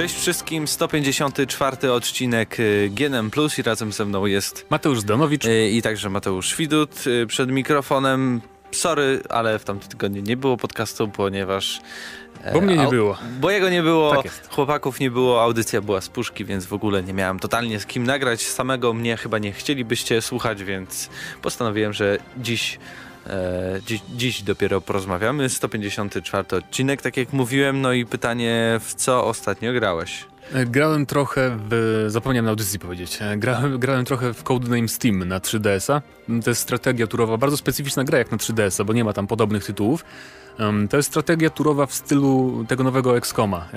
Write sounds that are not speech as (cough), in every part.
Cześć wszystkim, 154 odcinek y, GNM Plus i razem ze mną jest Mateusz Zdanowicz y, i także Mateusz Widut y, przed mikrofonem. Sorry, ale w tamtym tygodniu nie było podcastu, ponieważ... e, Bo mnie nie było. Bo jego nie było, tak chłopaków nie było, audycja była z puszki, więc w ogóle nie miałem totalnie z kim nagrać. Samego mnie chyba nie chcielibyście słuchać, więc postanowiłem, że dziś dziś, dziś, dopiero porozmawiamy. 154 odcinek, tak jak mówiłem. No i pytanie, w co ostatnio grałeś? E, grałem trochę w. Zapomniałem na audycji powiedzieć. E, grałem, grałem trochę w Codename Steam na 3DS-a. To jest strategia turowa, bardzo specyficzna gra jak na 3DS-a, bo nie ma tam podobnych tytułów. To jest strategia turowa w stylu tego nowego XCOMa,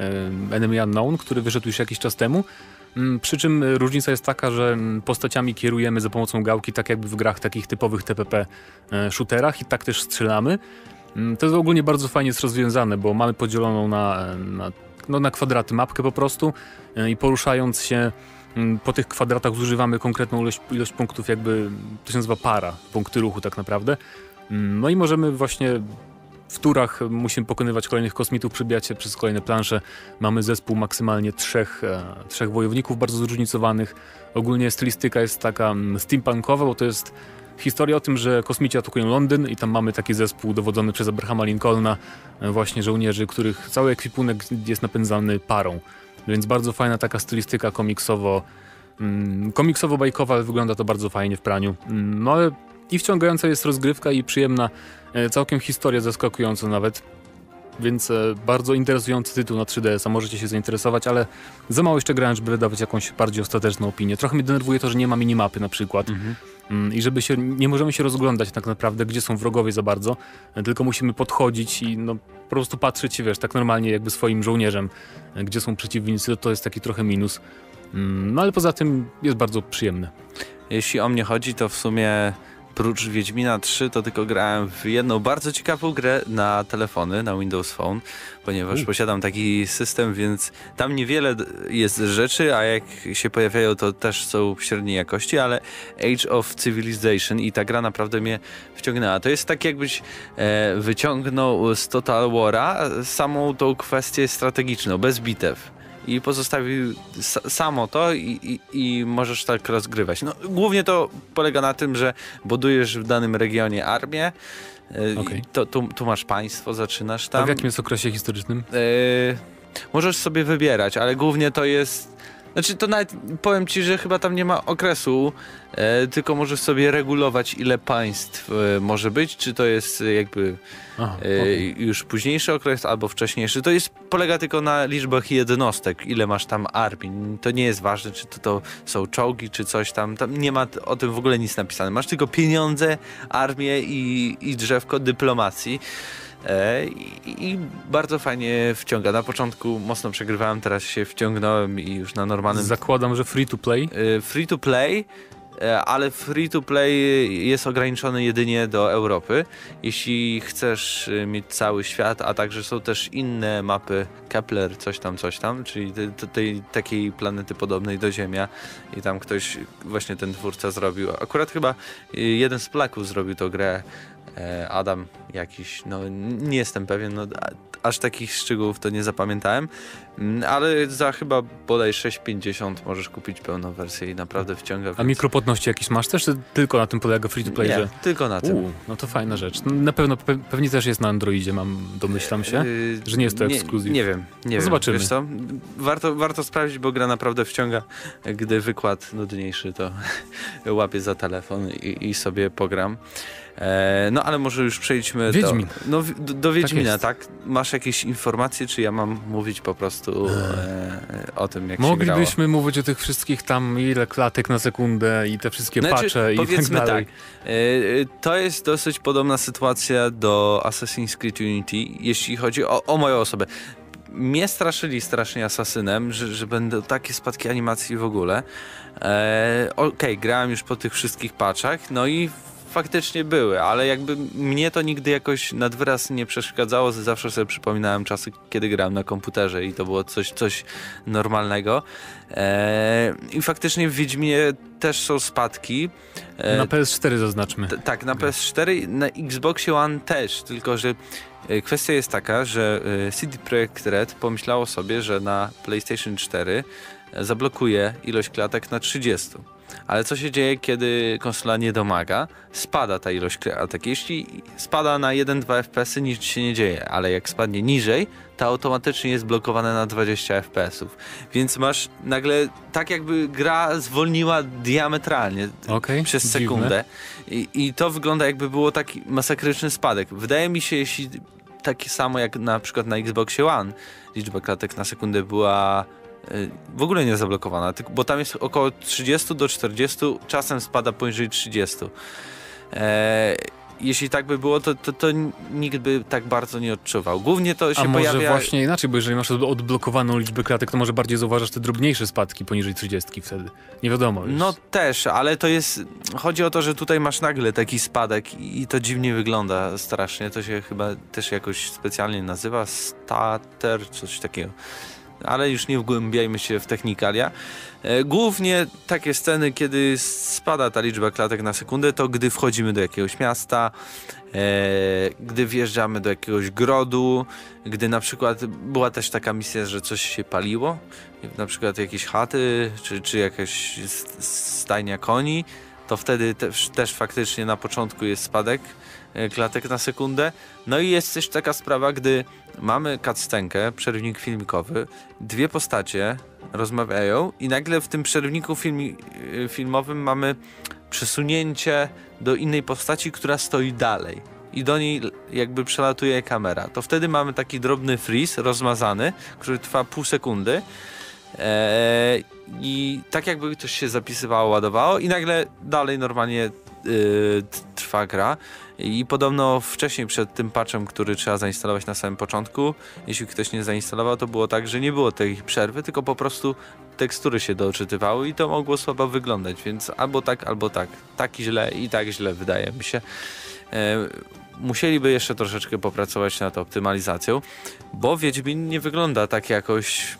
Enemy Unknown, który wyszedł już jakiś czas temu. Mm, przy czym różnica jest taka, że mm, postaciami kierujemy za pomocą gałki, tak jakby w grach takich typowych TPP e, shooterach i tak też strzelamy. Mm, to jest ogólnie bardzo fajnie jest rozwiązane, bo mamy podzieloną na, na, no, na kwadraty mapkę po prostu e, i poruszając się po tych kwadratach zużywamy konkretną ilość, ilość punktów, jakby to się nazywa para, punkty ruchu tak naprawdę. No i możemy właśnie w turach musimy pokonywać kolejnych kosmitów, przybijać się przez kolejne plansze. Mamy zespół maksymalnie trzech, e, trzech wojowników bardzo zróżnicowanych. Ogólnie stylistyka jest taka mm, steampunkowa, bo to jest historia o tym, że kosmici atakują Londyn i tam mamy taki zespół dowodzony przez Abrahama Lincolna, e, właśnie żołnierzy, których cały ekwipunek jest napędzany parą. Więc bardzo fajna taka stylistyka komiksowo, mm, komiksowo-bajkowa, ale wygląda to bardzo fajnie w praniu. Mm, no ale i wciągająca jest rozgrywka i przyjemna E, całkiem historia zaskakująca nawet. Więc e, bardzo interesujący tytuł na 3DS, a możecie się zainteresować, ale za mało jeszcze grałem, żeby wydawać jakąś bardziej ostateczną opinię. Trochę mnie denerwuje to, że nie ma minimapy na przykład. Mhm. Mm, I żeby się, nie możemy się rozglądać tak naprawdę, gdzie są wrogowie za bardzo, e, tylko musimy podchodzić i no, po prostu patrzeć wiesz, tak normalnie jakby swoim żołnierzem, gdzie są przeciwnicy, to jest taki trochę minus. Mm, no ale poza tym jest bardzo przyjemne. Jeśli o mnie chodzi, to w sumie prócz Wiedźmina 3 to tylko grałem w jedną bardzo ciekawą grę na telefony, na Windows Phone, ponieważ U. posiadam taki system, więc tam niewiele jest rzeczy, a jak się pojawiają to też są średniej jakości, ale Age of Civilization i ta gra naprawdę mnie wciągnęła. To jest tak jakbyś e, wyciągnął z Total War'a samą tą kwestię strategiczną, bez bitew i pozostawił samo to i, i, i, możesz tak rozgrywać. No, głównie to polega na tym, że budujesz w danym regionie armię, e, okay. to, tu, tu, masz państwo, zaczynasz tam. A w jakim jest okresie historycznym? Yy, możesz sobie wybierać, ale głównie to jest znaczy to nawet powiem ci, że chyba tam nie ma okresu, e, tylko możesz sobie regulować ile państw e, może być, czy to jest jakby Aha, e, okay. już późniejszy okres albo wcześniejszy. To jest polega tylko na liczbach jednostek, ile masz tam armii. To nie jest ważne, czy to, to są czołgi, czy coś tam. Tam nie ma o tym w ogóle nic napisane. Masz tylko pieniądze, armię i, i drzewko dyplomacji. E, I, bardzo fajnie wciąga. Na początku mocno przegrywałem, teraz się wciągnąłem i już na normalnym. Zakładam, że free to play? E, free to play, e, ale free to play jest ograniczony jedynie do Europy. Jeśli chcesz mieć cały świat, a także są też inne mapy Kepler, coś tam, coś tam, czyli tej, tej takiej planety podobnej do Ziemia i tam ktoś, właśnie ten twórca zrobił. Akurat chyba jeden z Polaków zrobił tą grę Adam jakiś, no nie jestem pewien, no aż takich szczegółów to nie zapamiętałem, mm, ale za chyba bodaj 6,50 możesz kupić pełną wersję i naprawdę wciąga. A mikropłatności jakieś masz też, czy tylko na tym polega free to play? Nie, że... tylko na tym. no to fajna rzecz. No, na pewno, pe pewnie też jest na Androidzie, mam, domyślam się, yy, że nie jest to ekskluzyw. Nie, nie wiem, nie no Zobaczymy. Wiesz co? Warto, warto sprawdzić, bo gra naprawdę wciąga. Gdy wykład nudniejszy, to (laughs) łapię za telefon i, i sobie pogram. E, no ale może już przejdźmy Wiedźmin. do, no, do, do Wiedźmina, tak, tak, Masz jakieś informacje, czy ja mam mówić po prostu e, o tym, jak Moglibyśmy mówić o tych wszystkich tam, ile klatek na sekundę i te wszystkie znaczy, pacze i tak dalej. tak, e, to jest dosyć podobna sytuacja do Assassin's Creed Unity, jeśli chodzi o, o moją osobę mnie straszyli strasznie asasynem, że, że będą takie spadki animacji w ogóle. E, Okej, okay, grałem już po tych wszystkich paczach, no i faktycznie były, ale jakby mnie to nigdy jakoś nad wyraz nie przeszkadzało. Zawsze sobie przypominałem czasy, kiedy grałem na komputerze i to było coś, coś normalnego. Eee, I faktycznie w Wiedźminie też są spadki. Eee, na PS4 zaznaczmy. tak, na PS4, na Xboxie One też, tylko że e, kwestia jest taka, że e, CD Projekt Red pomyślało sobie, że na PlayStation 4 zablokuje ilość klatek na 30. Ale co się dzieje, kiedy konsola nie domaga? Spada ta ilość klatek. Jeśli spada na 1-2 FPS, nic się nie dzieje, ale jak spadnie niżej, to automatycznie jest blokowane na 20 FPS. Więc masz nagle tak jakby gra zwolniła diametralnie okay, przez sekundę. I, I to wygląda jakby było taki masakryczny spadek. Wydaje mi się, jeśli takie samo jak na przykład na Xboxie One, liczba klatek na sekundę była w ogóle nie zablokowana, bo tam jest około 30 do 40, czasem spada poniżej 30. E, jeśli tak by było, to, to, to, nikt by tak bardzo nie odczuwał. Głównie to się A może pojawia... właśnie inaczej, bo jeżeli masz odblokowaną liczbę klatek, to może bardziej zauważasz te drobniejsze spadki poniżej 30 wtedy. Nie wiadomo. Już. No też, ale to jest... Chodzi o to, że tutaj masz nagle taki spadek i to dziwnie wygląda strasznie. To się chyba też jakoś specjalnie nazywa stater, coś takiego ale już nie wgłębiajmy się w technikalia. E, głównie takie sceny, kiedy spada ta liczba klatek na sekundę, to gdy wchodzimy do jakiegoś miasta, e, gdy wjeżdżamy do jakiegoś grodu, gdy na przykład była też taka misja, że coś się paliło, na przykład jakieś chaty, czy, czy jakaś stajnia koni, to wtedy też, też faktycznie na początku jest spadek klatek na sekundę. No i jest też taka sprawa, gdy mamy cutscenkę, przerwnik filmikowy, dwie postacie rozmawiają i nagle w tym przerwniku filmi, y, filmowym mamy przesunięcie do innej postaci, która stoi dalej i do niej jakby przelatuje kamera. To wtedy mamy taki drobny freeze rozmazany, który trwa pół sekundy. Eee, I tak jakby coś się zapisywało, ładowało i nagle dalej normalnie yy, trwa gra. I podobno wcześniej przed tym patchem, który trzeba zainstalować na samym początku, jeśli ktoś nie zainstalował, to było tak, że nie było tej przerwy, tylko po prostu tekstury się doczytywały i to mogło słabo wyglądać, więc albo tak, albo tak. Tak źle i tak źle wydaje mi się. E, musieliby jeszcze troszeczkę popracować nad optymalizacją, bo Wiedźmin nie wygląda tak jakoś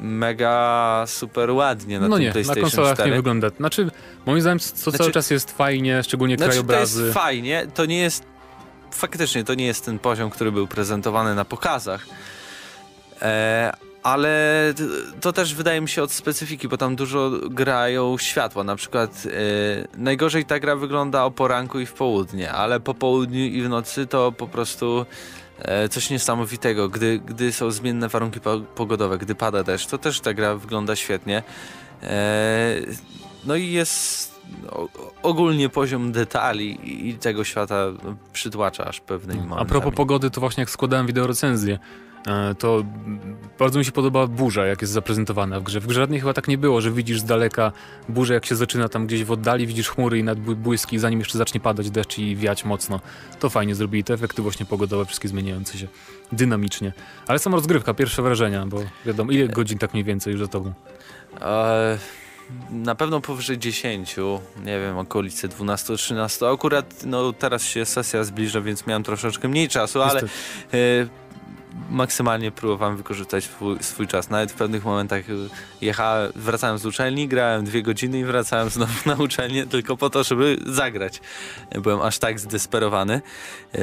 mega super ładnie na no tym nie, PlayStation na konsolach 4. nie wygląda. Znaczy, moim zdaniem to znaczy, cały czas jest fajnie, szczególnie znaczy, krajobrazy. To jest fajnie, to nie jest faktycznie to nie jest ten poziom, który był prezentowany na pokazach. E, ale to też wydaje mi się od specyfiki, bo tam dużo grają światła. Na przykład e, najgorzej ta gra wygląda o poranku i w południe, ale po południu i w nocy to po prostu coś niesamowitego, gdy, gdy są zmienne warunki pogodowe, gdy pada deszcz, to też ta gra wygląda świetnie. E, no i jest ogólnie poziom detali i tego świata przytłacza aż pewnymi momentami. A propos pogody, to właśnie jak składałem wideo recenzję, E, to bardzo mi się podoba burza, jak jest zaprezentowana w grze. W grze żadnej chyba tak nie było, że widzisz z daleka burzę, jak się zaczyna tam gdzieś w oddali, widzisz chmury i nad błyski, zanim jeszcze zacznie padać deszcz i wiać mocno. To fajnie zrobili, te efekty właśnie pogodowe, wszystkie zmieniające się dynamicznie. Ale sama rozgrywka, pierwsze wrażenia, bo wiadomo, ile godzin tak mniej więcej już za tobą? E, na pewno powyżej 10, nie wiem, okolice 12-13. Akurat no, teraz się sesja zbliża, więc miałem troszeczkę mniej czasu, ale e, maksymalnie próbowałem wykorzystać swój, swój, czas. Nawet w pewnych momentach y, jechałem, wracałem z uczelni, grałem dwie godziny i wracałem znowu na uczelnię tylko po to, żeby zagrać. Byłem aż tak zdesperowany. E,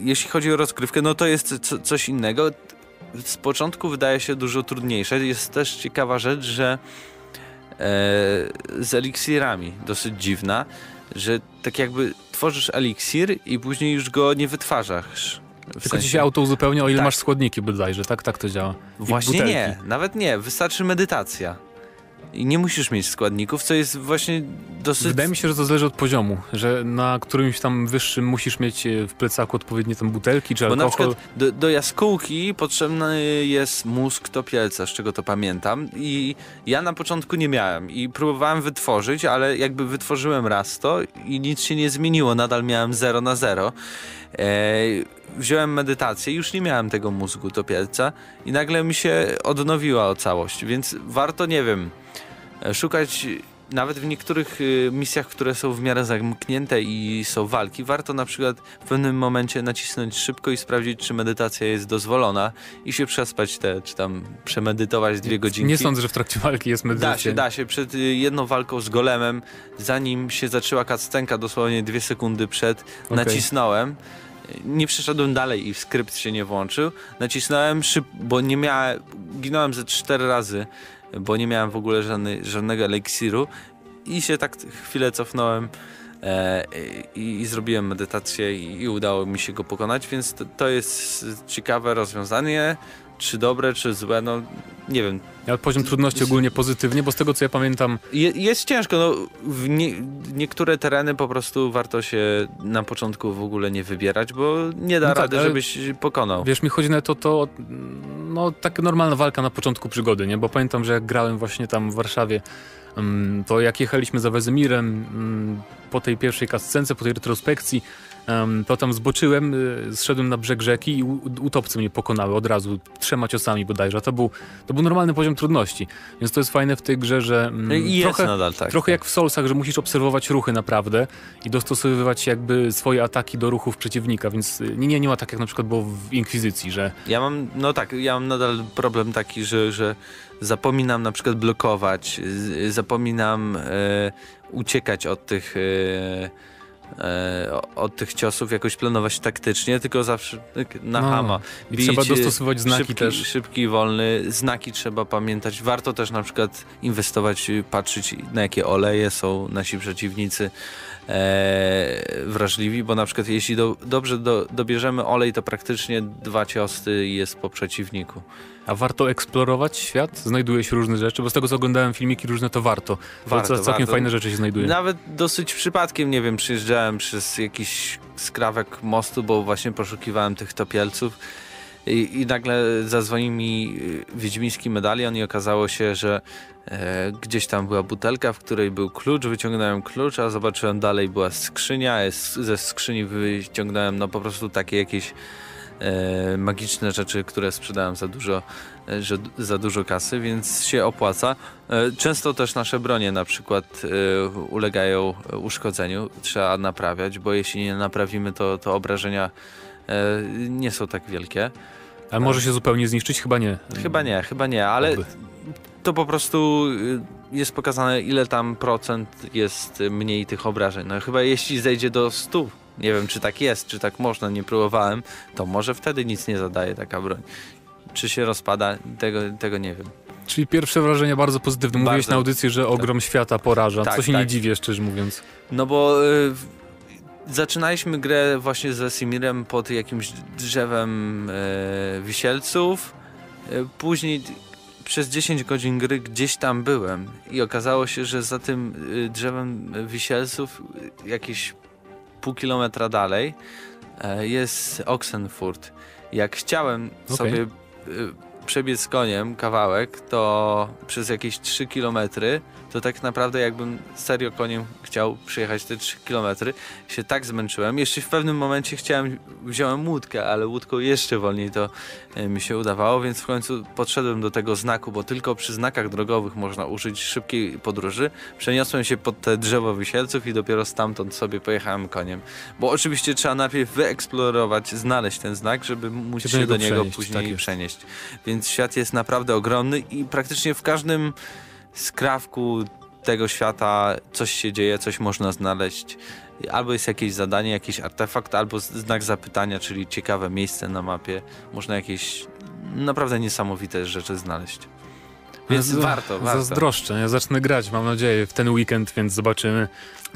jeśli chodzi o rozgrywkę, no to jest co, coś innego. Z początku wydaje się dużo trudniejsze. Jest też ciekawa rzecz, że e, z eliksirami dosyć dziwna, że tak jakby tworzysz eliksir i później już go nie wytwarzasz tylko sensie... ci się auto uzupełnia, o ile tak. masz składniki bodajże, tak? Tak to działa. Właśnie nie, nawet nie. Wystarczy medytacja. I nie musisz mieć składników, co jest właśnie dosyć... Wydaje mi się, że to zależy od poziomu, że na którymś tam wyższym musisz mieć e, w plecaku odpowiednie tam butelki czy Bo alkohol. na przykład do, do jaskółki potrzebny jest mózg topielca, z czego to pamiętam i ja na początku nie miałem i próbowałem wytworzyć, ale jakby wytworzyłem raz to i nic się nie zmieniło, nadal miałem 0 na 0. Eee, wziąłem medytację, już nie miałem tego mózgu topielca i nagle mi się odnowiła o całość, więc warto, nie wiem, szukać nawet w niektórych y, misjach, które są w miarę zamknięte i są walki, warto na przykład w pewnym momencie nacisnąć szybko i sprawdzić, czy medytacja jest dozwolona i się przespać te, czy tam przemedytować dwie godzinki. Nie sądzę, że w trakcie walki jest medytacja. Da się, da się. Przed y, jedną walką z golemem, zanim się zaczęła cutscenka, dosłownie dwie sekundy przed, Okej. nacisnąłem. Nie przeszedłem dalej i skrypt się nie włączył. Nacisnąłem szyb, bo nie miałem, ginąłem ze cztery razy, bo nie miałem w ogóle żadnej, żadnego eliksiru i się tak chwilę cofnąłem i, i zrobiłem medytację i, i udało mi się go pokonać, więc to, to jest ciekawe rozwiązanie. Czy dobre, czy złe, no nie wiem, Ale poziom trudności ogólnie pozytywnie, bo z tego co ja pamiętam, je, jest ciężko, no, nie, niektóre tereny po prostu warto się na początku w ogóle nie wybierać, bo nie da No tak, rady, ale- żebyś pokonał. wiesz, mi chodzi na to, to no taka normalna walka na początku przygody, nie? Bo pamiętam, że jak grałem właśnie tam w Warszawie, to jak jechaliśmy za Wezymirem mm, po tej pierwszej kascence, po tej retrospekcji, to tam zboczyłem, y, zszedłem na brzeg rzeki i u- utopce mnie pokonały od razu, trzema ciosami bodajże. To był, to był normalny poziom trudności. Więc to jest fajne w tej grze, że mm, I trochę, nadal tak. Trochę jak w Soulsach, że musisz obserwować ruchy naprawdę i dostosowywać jakby swoje ataki do ruchów przeciwnika, więc y, nie, nie, nie ma tak jak na przykład było w Inkwizycji, że Ja mam, no tak, ja mam nadal problem taki, że, że zapominam na przykład blokować, zapominam e, uciekać od tych e, od tych ciosów, jakoś planować taktycznie, tylko zawsze tak na No, hama. Bić, trzeba e, dostosować znaki szybki, też. Szybki i wolny, znaki trzeba pamiętać. Warto też na przykład inwestować, patrzeć na jakie oleje są nasi przeciwnicy e, wrażliwi, bo na przykład jeśli do, dobrze do, dobierzemy olej, to praktycznie dwa ciosy i jest po przeciwniku. A warto eksplorować świat? Znajduje się różne rzeczy, bo z tego co oglądałem filmiki różne, to warto. Warto, Warto całkiem warto. fajne rzeczy się znajduje. Nawet dosyć przypadkiem, nie wiem, przyjeżdżałem przez jakiś skrawek mostu, bo właśnie poszukiwałem tych topielców i, i nagle zadzwonił mi y, wiedźmiński medalion i okazało się, że e, gdzieś tam była butelka, w której był klucz, wyciągnąłem klucz, a zobaczyłem dalej była skrzynia, ze skrzyni wyciągnąłem no po prostu takie jakieś e, magiczne rzeczy, które sprzedałem za dużo, e, że, za dużo kasy, więc się opłaca. E, Często też nasze bronie na przykład e, ulegają uszkodzeniu, trzeba naprawiać, bo jeśli nie naprawimy, to, to obrażenia e, nie są tak wielkie. A może się zupełnie zniszczyć? Chyba nie. Chyba nie, chyba nie, ale Oby. to po prostu y, jest pokazane, ile tam procent jest mniej tych obrażeń. No chyba jeśli zejdzie do 100, nie wiem czy tak jest, czy tak można, nie próbowałem, to może wtedy nic nie zadaje taka broń. Czy się rozpada, tego, tego nie wiem. Czyli pierwsze wrażenia bardzo pozytywne. Mówiłeś Bardzo. na audycji, że ogrom świata poraża, Tak, co się nie tak. dziwię, szczerze mówiąc. No bo y, zaczynaliśmy grę właśnie ze Simirem pod jakimś drzewem y, wisielców. Y, później przez 10 godzin gry gdzieś tam byłem i okazało się, że za tym y, drzewem wisielców y, jakieś pół kilometra dalej jest Oxenfurt. Jak chciałem Okej. sobie przebiec koniem kawałek, to przez jakieś 3 kilometry, to tak naprawdę jakbym serio koniem chciał przyjechać te 3 kilometry, się tak zmęczyłem. Jeszcze w pewnym momencie chciałem, wziąłem łódkę, ale łódką jeszcze wolniej to mi się udawało, więc w końcu podszedłem do tego znaku, bo tylko przy znakach drogowych można użyć szybkiej podróży. Przeniosłem się pod te drzewo wisielców i dopiero stamtąd sobie pojechałem koniem. Bo oczywiście trzeba najpierw wyeksplorować, znaleźć ten znak, żeby móc Się do niego przenieść, później tak przenieść. Więc świat jest naprawdę ogromny i praktycznie w każdym skrawku tego świata coś się dzieje, coś można znaleźć. Albo jest jakieś zadanie, jakiś artefakt, albo znak zapytania, czyli ciekawe miejsce na mapie. Można jakieś naprawdę niesamowite rzeczy znaleźć. Więc za- warto, warto. Zazdroszczę. Ja zacznę grać, mam nadzieję, w ten weekend, więc zobaczymy.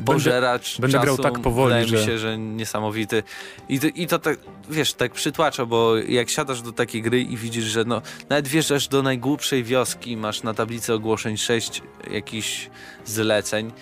Pożeracz będę grał czasu, tak powoli, wydaje że- mi się, że niesamowity. I to, I to tak, wiesz, tak przytłacza, bo jak siadasz do takiej gry i widzisz, że no, nawet wjeżdżasz do najgłupszej wioski, masz na tablicy ogłoszeń sześć jakichś zleceń,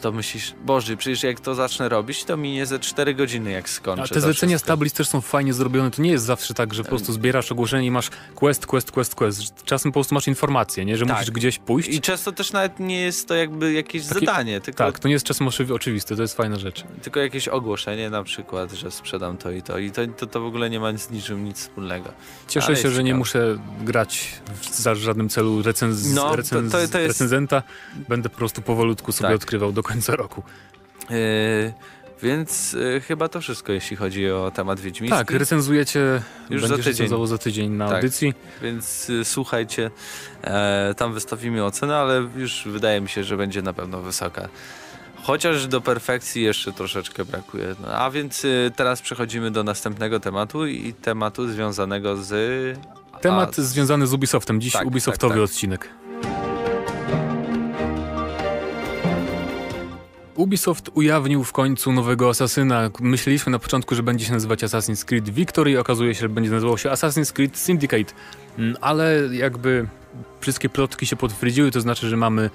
to myślisz, Boże, przecież jak to zacznę robić, to minie ze 4 godziny, jak skończę. A te to zlecenia z tablic też są fajnie zrobione. To nie jest zawsze tak, że po prostu zbierasz ogłoszenie i masz quest, quest, quest, quest. Czasem po prostu masz informację, nie? że Tak. musisz gdzieś pójść. I często też nawet nie jest to jakby jakieś Takie- zadanie, tylko, Tak, to nie jest czasem oczywi- oczywiste, to jest fajna rzecz. tylko jakieś ogłoszenie na przykład, że sprzedam to i to. I to, to, to w ogóle nie ma z niczym nic wspólnego. Cieszę Ale się, że nie ciekawe. muszę grać w za żadnym celu recenz- No, to- recenz- to- to jest- recenzenta. Będę po prostu powolutku sobie Tak. odkrywał do końca roku. Yy, więc yy, chyba to wszystko, jeśli chodzi o temat Wiedźmiński. Tak, recenzujecie, Już za tydzień. za tydzień na Tak. audycji. Więc y, słuchajcie, tam wystawimy ocenę, ale już wydaje mi się, że będzie na pewno wysoka. Chociaż do perfekcji jeszcze troszeczkę brakuje. No, a więc teraz przechodzimy do następnego tematu i tematu związanego z. Temat a, związany z Ubisoftem. Dziś Tak, Ubisoftowy tak, tak. odcinek. Ubisoft ujawnił w końcu nowego asasyna. Myśleliśmy na początku, że będzie się nazywać Assassin's Creed Victory, okazuje się, że będzie nazywał się Assassin's Creed Syndicate. Mm, Ale jakby wszystkie plotki się potwierdziły, to znaczy, że mamy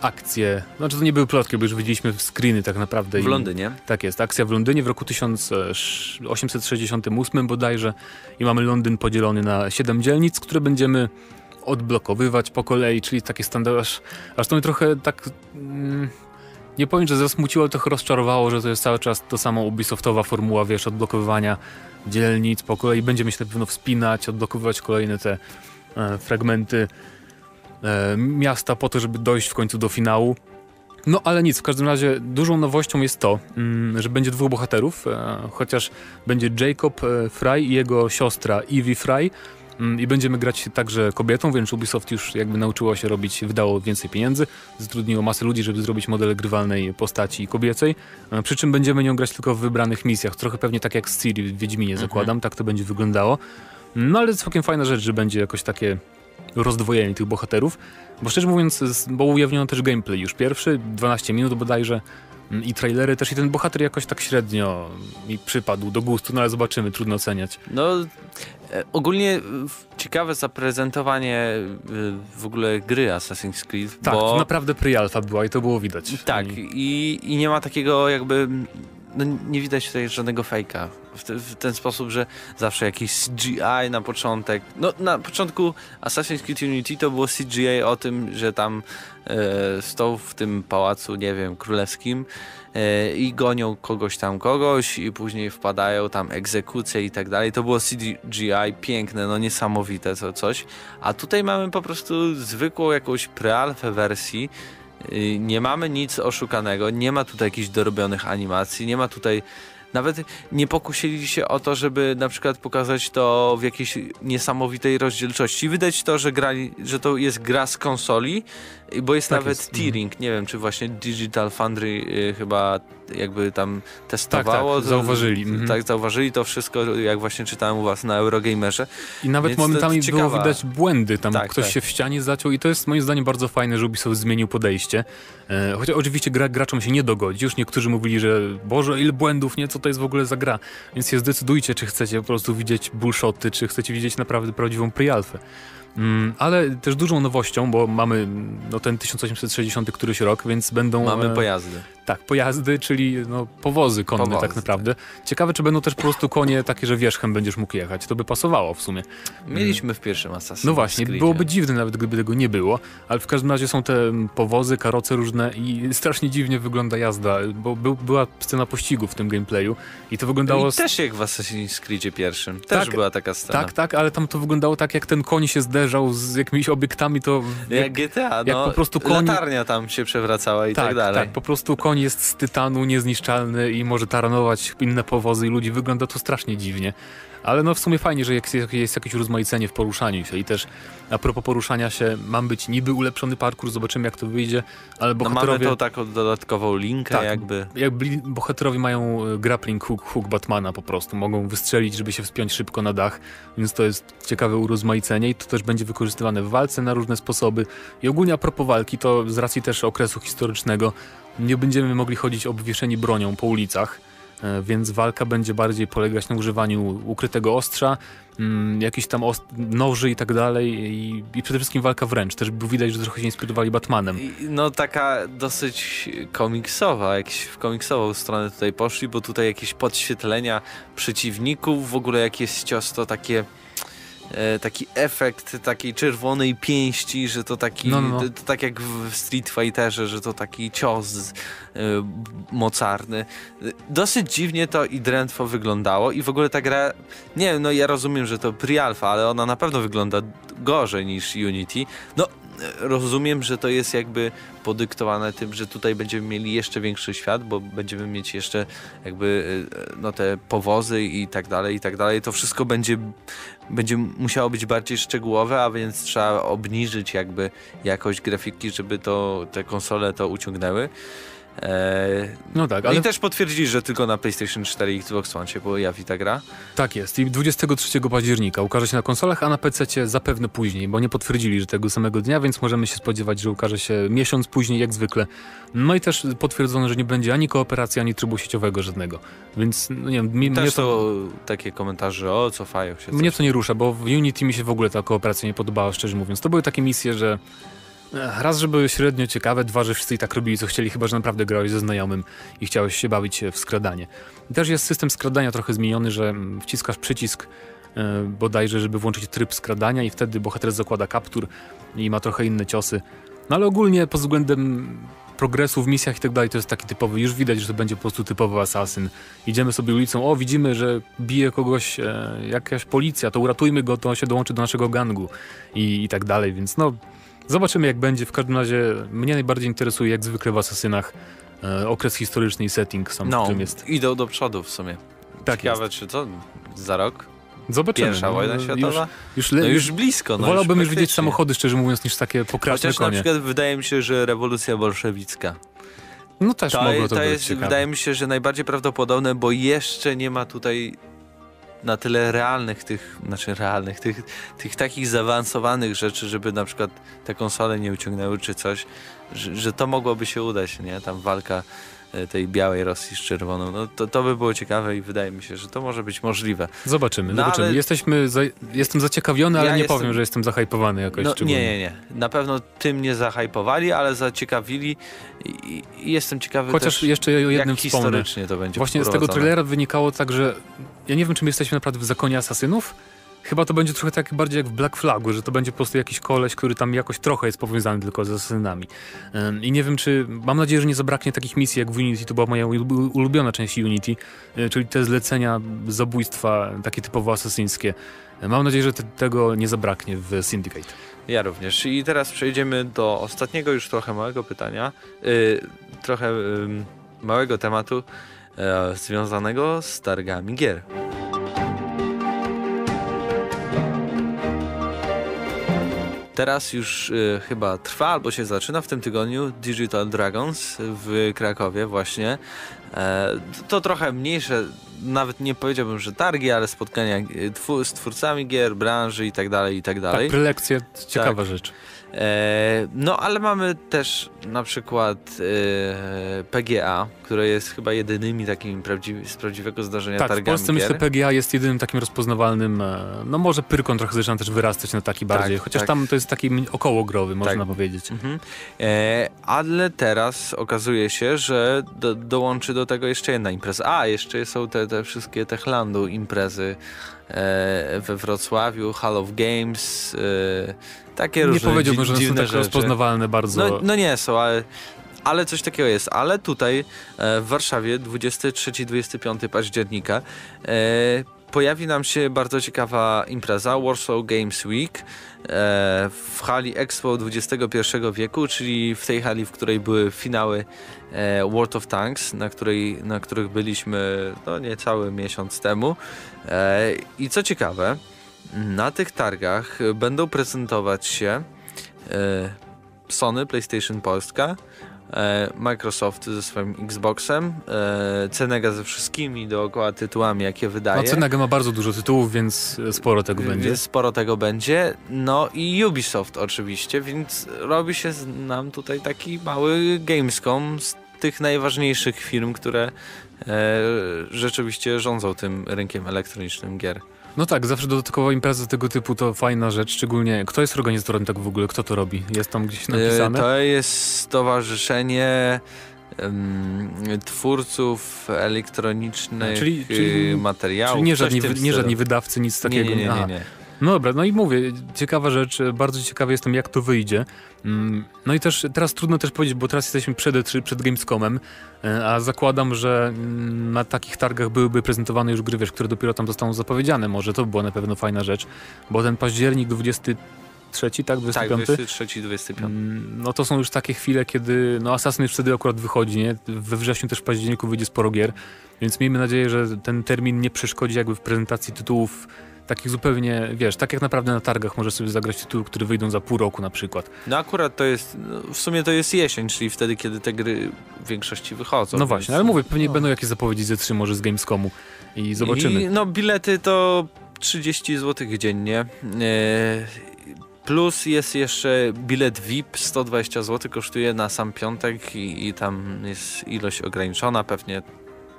akcję. Znaczy to nie były plotki, bo już widzieliśmy screeny tak naprawdę. w i- Londynie. tak jest, akcja w Londynie w roku 1868 bodajże i mamy Londyn podzielony na 7 dzielnic, które będziemy odblokowywać po kolei, czyli takie standard, aż, aż to mnie trochę tak... Mm, nie powiem, że zasmuciło, ale trochę rozczarowało, że to jest cały czas to samo Ubisoftowa formuła, wiesz, odblokowywania dzielnic po kolei. Będziemy się na pewno wspinać, odblokowywać kolejne te e, fragmenty e, miasta po to, żeby dojść w końcu do finału. No ale nic, w każdym razie dużą nowością jest to, mm, że będzie dwóch bohaterów, e, chociaż będzie Jacob e, Fry i jego siostra Evie Fry i będziemy grać także kobietą, więc Ubisoft już jakby nauczyło się robić, wydało więcej pieniędzy, zatrudniło masę ludzi, żeby zrobić model grywalnej postaci kobiecej, e, przy czym będziemy nią grać tylko w wybranych misjach, trochę pewnie tak jak z Ciri w Wiedźminie zakładam, tak to będzie wyglądało. No ale całkiem fajna rzecz, że będzie jakoś takie rozdwojenie tych bohaterów. Bo szczerze mówiąc, bo ujawniono też gameplay już pierwszy, 12 minut bodajże mm, i trailery też i ten bohater jakoś tak średnio mi przypadł do gustu, no ale zobaczymy, trudno oceniać. No, e, ogólnie w- ciekawe zaprezentowanie e, w ogóle gry Assassin's Creed. Tak, bo... to naprawdę pre-alpha była i to było widać. Tak, i, i nie ma takiego jakby. No nie widać tutaj żadnego fejka. W, te, w ten sposób, że zawsze jakiś CGI na początek. No na początku Assassin's Creed Unity to było CGI o tym, że tam e, w tym pałacu, nie wiem, królewskim e, i gonią kogoś tam kogoś i później wpadają tam egzekucje i tak dalej. To było CGI piękne, no niesamowite to coś. A tutaj mamy po prostu zwykłą jakąś prealfę wersji Nie mamy nic oszukanego, nie ma tutaj jakichś dorobionych animacji, nie ma tutaj. Nawet nie pokusili się o to, żeby na przykład pokazać to w jakiejś niesamowitej rozdzielczości. Wydać to, że, grali, że to jest gra z konsoli, y, bo jest Tak nawet jest, tearing. Nie wiem, czy właśnie Digital Foundry y, chyba jakby tam testowało. tak, to- zauważyli, mhm. Tak, zauważyli to wszystko, jak właśnie czytałem u was na Eurogamerze. I nawet Więc momentami było ciekawa- widać błędy, tam Tak, ktoś tak. się w ścianie zaciął i to jest moim zdaniem bardzo fajne, że Ubisoft zmienił podejście. E, chociaż oczywiście gra, graczom się nie dogodzi, już niektórzy mówili, że Boże, ile błędów, nie, co to jest w ogóle za gra. Więc się zdecydujcie, czy chcecie po prostu widzieć bullshoty, czy chcecie widzieć naprawdę prawdziwą pre-alfę. Mm, ale też dużą nowością, bo mamy no, ten 1860 któryś rok, więc będą... Mamy pojazdy. Tak, pojazdy, czyli no, powozy konne Powozy, tak naprawdę. Ciekawe, czy będą też po prostu konie takie, że wierzchem będziesz mógł jechać. To by pasowało w sumie. Mieliśmy w pierwszym Assassin's No właśnie, Creedzie. byłoby dziwne nawet, gdyby tego nie było, ale w każdym razie są te powozy, karoce różne i strasznie dziwnie wygląda jazda, bo był, była scena pościgu w tym gameplayu i to wyglądało... I też jak w Assassin's Creedzie pierwszym. Też Tak, była taka scena. tak, tak, ale tam to wyglądało tak, jak ten koń się zderzał z jakimiś obiektami, to... Jak GTA, jak no, po prostu koń- latarnia tam się przewracała i tak, tak, dalej. tak, po prostu koń jest z tytanu, niezniszczalny i może taranować inne powozy i ludzi. Wygląda to strasznie dziwnie. Ale no w sumie fajnie, że jest, jest jakieś urozmaicenie w poruszaniu się i też a propos poruszania się, mam być niby ulepszony parkour, zobaczymy jak to wyjdzie, ale No mamy bohaterowie... tą taką dodatkową linkę Tak. jakby. jakby bohaterowie mają e, grappling hook, hook Batmana po prostu. Mogą wystrzelić, żeby się wspiąć szybko na dach, więc to jest ciekawe urozmaicenie i to też będzie wykorzystywane w walce na różne sposoby. I ogólnie a propos walki, to z racji też okresu historycznego nie będziemy mogli chodzić obwieszeni bronią po ulicach. e, więc walka będzie bardziej polegać na używaniu ukrytego ostrza, mm, jakichś tam ost- noży i tak dalej i, przede wszystkim walka wręcz. Też było widać, że trochę się inspirowali Batmanem. No taka dosyć komiksowa, jakś w komiksową stronę tutaj poszli, bo tutaj jakieś podświetlenia przeciwników, w ogóle jak jest cios, to takie taki efekt takiej czerwonej pięści, że to taki, No, no, no. To, to tak jak w Street Fighterze, że to taki cios e, mocarny. E, Dosyć dziwnie to i drętwo wyglądało i w ogóle ta gra, nie wiem, no ja rozumiem, że to pre-alpha, ale ona na pewno wygląda gorzej niż Unity. No, e, rozumiem, że to jest jakby podyktowane tym, że tutaj będziemy mieli jeszcze większy świat, bo będziemy mieć jeszcze jakby e, no te powozy i tak dalej, i tak dalej. To wszystko będzie, będzie musiało być bardziej szczegółowe, a więc trzeba obniżyć jakby jakość grafiki, żeby to te konsole to uciągnęły. Eee, No tak, ale... ale I też potwierdzili, że tylko na PlayStation 4 i Xbox One się pojawi ta gra. tak jest. I 23 października ukaże się na konsolach, a na PC zapewne później, bo nie potwierdzili, że tego samego dnia, więc możemy się spodziewać, że ukaże się miesiąc później, jak zwykle. No i też potwierdzono, że nie będzie ani kooperacji, ani trybu sieciowego żadnego. Więc, no nie wiem, mi, mnie Też to... to takie komentarze, o cofają się. Mnie coś. to nie rusza, bo w Unity mi się w ogóle ta kooperacja nie podobała, szczerze mówiąc. To były takie misje, że raz, że były średnio ciekawe, dwa, że wszyscy i tak robili co chcieli, chyba, że naprawdę grałeś ze znajomym i chciałeś się bawić w skradanie. Też jest system skradania trochę zmieniony, że mm, wciskasz przycisk e, bodajże, żeby włączyć tryb skradania i wtedy bohater zakłada kaptur i ma trochę inne ciosy. No ale ogólnie pod względem progresu w misjach i tak dalej, to jest taki typowy, już widać, że to będzie po prostu typowy asasyn. Idziemy sobie ulicą, o widzimy, że bije kogoś e, jakaś policja, to uratujmy go, to się dołączy do naszego gangu i, i tak dalej, więc no zobaczymy jak będzie. W każdym razie mnie najbardziej interesuje, jak zwykle w asasynach, e, okres historyczny i setting sam, w No, którym jest. idą do przodu w sumie. Tak Ciekawe, jest. czy to za rok? Zobaczymy. Pierwsza no, wojna światowa? Już, No już już blisko. No wolałbym już już widzieć samochody, szczerze mówiąc, niż takie pokraczne Chociaż na konie. przykład wydaje mi się, że rewolucja bolszewicka. No też To, mogło to, to być jest, ciekawe. wydaje mi się, że najbardziej prawdopodobne, bo jeszcze nie ma tutaj na tyle realnych tych, znaczy realnych, tych, tych takich zaawansowanych rzeczy, żeby na przykład te konsole nie uciągnęły czy coś, że, że to mogłoby się udać, nie? Tam walka tej białej Rosji z czerwoną, no to, to by było ciekawe i wydaje mi się, że to może być możliwe. Zobaczymy, No, zobaczymy. ale- Jesteśmy za, jestem zaciekawiony, ale Ja nie jestem- powiem, że jestem zahypowany jakoś No, nie, nie, nie. Na pewno tym nie zahajpowali, ale zaciekawili i, i jestem ciekawy Chociaż też, jeszcze o jednym jak wspomnę. historycznie to będzie Właśnie z tego trailera wynikało tak, że ja nie wiem, czy my jesteśmy naprawdę w zakonie asasynów. Chyba to będzie trochę tak bardziej jak w Black Flagu, że to będzie po prostu jakiś koleś, który tam jakoś trochę jest powiązany tylko z asasynami. I nie wiem, czy. Mam nadzieję, że nie zabraknie takich misji jak w Unity, to była moja ulu- ulubiona część Unity, y, czyli te zlecenia, zabójstwa, takie typowo asasyńskie. Y, Mam nadzieję, że te, tego nie zabraknie w Syndicate. Ja również. I teraz przejdziemy do ostatniego już trochę małego pytania, yy, trochę ym, małego tematu e, związanego z targami gier. Teraz już y, chyba trwa albo się zaczyna w tym tygodniu Digital Dragons w Krakowie właśnie. E, to trochę mniejsze, nawet nie powiedziałbym, że targi, ale spotkania y, z twórcami gier, branży i tak dalej, i tak dalej. Tak, prelekcje, ciekawa rzecz. E, no, ale mamy też na przykład e, PGA, które jest chyba jedynymi takimi prawdziwi, z prawdziwego zdarzenia Tak, w targami Polsce gier. myślę PGA jest jedynym takim rozpoznawalnym, e, no może Pyrkon trochę zaczyna też wyrastać na taki bardziej, chociaż tak. tam to jest taki okołogrowy, można Tak. powiedzieć. Mhm. Ale teraz okazuje się, że do, dołączy do tego jeszcze jedna impreza. A, jeszcze są te, te wszystkie Techlandu imprezy we Wrocławiu, Hall of Games, e, takie Nie różne powiedziałbym, dzi- że są tak rzeczy. rozpoznawalne bardzo. No, no nie są, ale, ale coś takiego jest. Ale tutaj e, w Warszawie 23-25 października e, pojawi nam się bardzo ciekawa impreza Warsaw Games Week e, w hali Expo XXI wieku, czyli w tej hali, w której były finały e, World of Tanks, na, której, na których byliśmy no, niecały miesiąc temu. E, I co ciekawe, na tych targach będą prezentować się Sony, PlayStation Polska, Microsoft ze swoim Xboxem, e, Cenega ze wszystkimi dookoła tytułami, jakie no, wydaje. Cenega ma bardzo dużo tytułów, więc sporo tego będzie. Więc sporo tego będzie. No i Ubisoft oczywiście, więc robi się nam tutaj taki mały Gamescom z tych najważniejszych firm, które e, rzeczywiście rządzą tym rynkiem elektronicznym gier. No tak, zawsze dodatkowa impreza tego typu to fajna rzecz, szczególnie kto jest organizatorem tak w ogóle, kto to robi? Jest tam gdzieś napisane? E, to jest stowarzyszenie twórców elektronicznych czyli, czyli, materiałów. Czyli nie żadni, nie żadni wydawcy, nic takiego. Nie, nie, nie. nie, nie. No dobra, no i mówię, ciekawa rzecz, bardzo ciekawy jestem jak to wyjdzie. Mm, no i też teraz trudno też powiedzieć, bo teraz jesteśmy przed E3, przed Gamescomem, e, a zakładam, że mm, na takich targach byłyby prezentowane już gry, wiesz, które dopiero tam zostaną zapowiedziane. Może to by była na pewno fajna rzecz, bo ten październik 20 23, tak? 25? Tak, 23, 25. Mm, no to są już takie chwile, kiedy no Assassin już wtedy akurat wychodzi, nie? We wrześniu też w październiku wyjdzie sporo gier, więc miejmy nadzieję, że ten termin nie przeszkodzi jakby w prezentacji tytułów takich zupełnie, wiesz, tak jak naprawdę na targach możesz sobie zagrać tytuły, które wyjdą za pół roku na przykład. No akurat to jest, no w sumie to jest jesień, czyli wtedy, kiedy te gry w większości wychodzą. No właśnie, ale mówię, pewnie no. będą jakieś zapowiedzi ze trzy może z Gamescomu i zobaczymy. I, no bilety to 30 zł dziennie. E, Plus jest jeszcze bilet VIP, 120 zł kosztuje na sam piątek i, i, tam jest ilość ograniczona, pewnie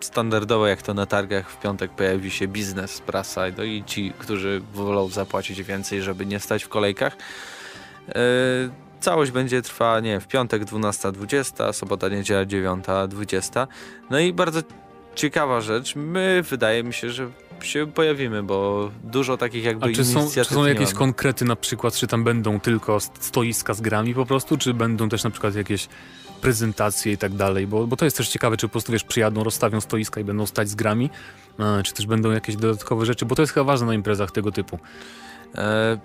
standardowo jak to na targach w piątek pojawi się biznes, prasa no i ci, którzy wolą zapłacić więcej, żeby nie stać w kolejkach. Yy, całość będzie trwała, nie w piątek 12.20, sobota, niedziela 9.20. No i bardzo ciekawa rzecz, my wydaje mi się, że się pojawimy, bo dużo takich jakby A czy są, czy są jakieś konkrety na przykład, czy tam będą tylko stoiska z grami po prostu, czy będą też na przykład jakieś prezentacje i tak dalej, bo, bo to jest też ciekawe, czy po prostu wiesz, przyjadą, rozstawią stoiska i będą stać z grami, e, czy też będą jakieś dodatkowe rzeczy, bo to jest chyba ważne na imprezach tego typu. E,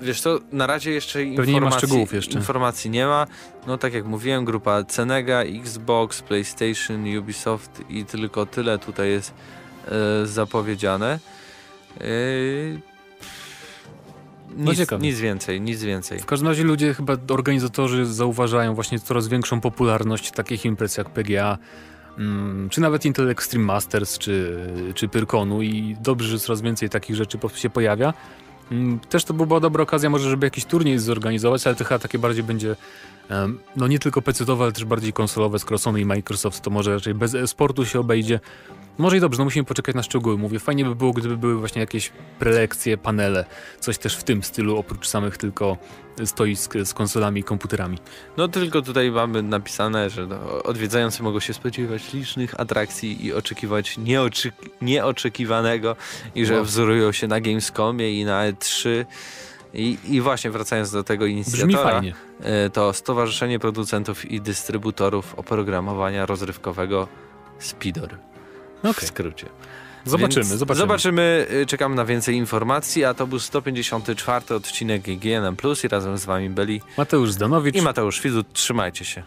wiesz to na razie jeszcze Pewnie informacji, nie ma szczegółów jeszcze. informacji nie ma. No tak jak mówiłem, grupa Cenega, Xbox, PlayStation, Ubisoft i tylko tyle tutaj jest e, zapowiedziane. E, nic, no nic więcej, nic więcej. W każdym razie ludzie, chyba organizatorzy zauważają właśnie coraz większą popularność takich imprez jak PGA, mm, czy nawet Intel Extreme Masters, czy, czy Pyrkonu i dobrze, że coraz więcej takich rzeczy się pojawia. Mm, też to była dobra okazja może, żeby jakiś turniej zorganizować, ale to chyba takie bardziej będzie no nie tylko PC-owe, ale też bardziej konsolowe, skoro Sony i Microsoft, to może raczej bez e-sportu się obejdzie. Może i dobrze, no musimy poczekać na szczegóły. Mówię, fajnie by było, gdyby były właśnie jakieś prelekcje, panele, coś też w tym stylu, oprócz samych tylko stoisk z konsolami i komputerami. No tylko tutaj mamy napisane, że no, odwiedzający mogą się spodziewać licznych atrakcji i oczekiwać nieoczy nieoczekiwanego i że wow. wzorują się na Gamescomie i na E3. I, I, właśnie wracając do tego inicjatora, e, to Stowarzyszenie Producentów i Dystrybutorów Oprogramowania Rozrywkowego Spidor okay. w skrócie. Zobaczymy, Więc zobaczymy. Zobaczymy, y, czekamy na więcej informacji, a to był 154 odcinek GNM Plus i razem z wami byli Mateusz Zdanowicz i Mateusz Widut. Trzymajcie się.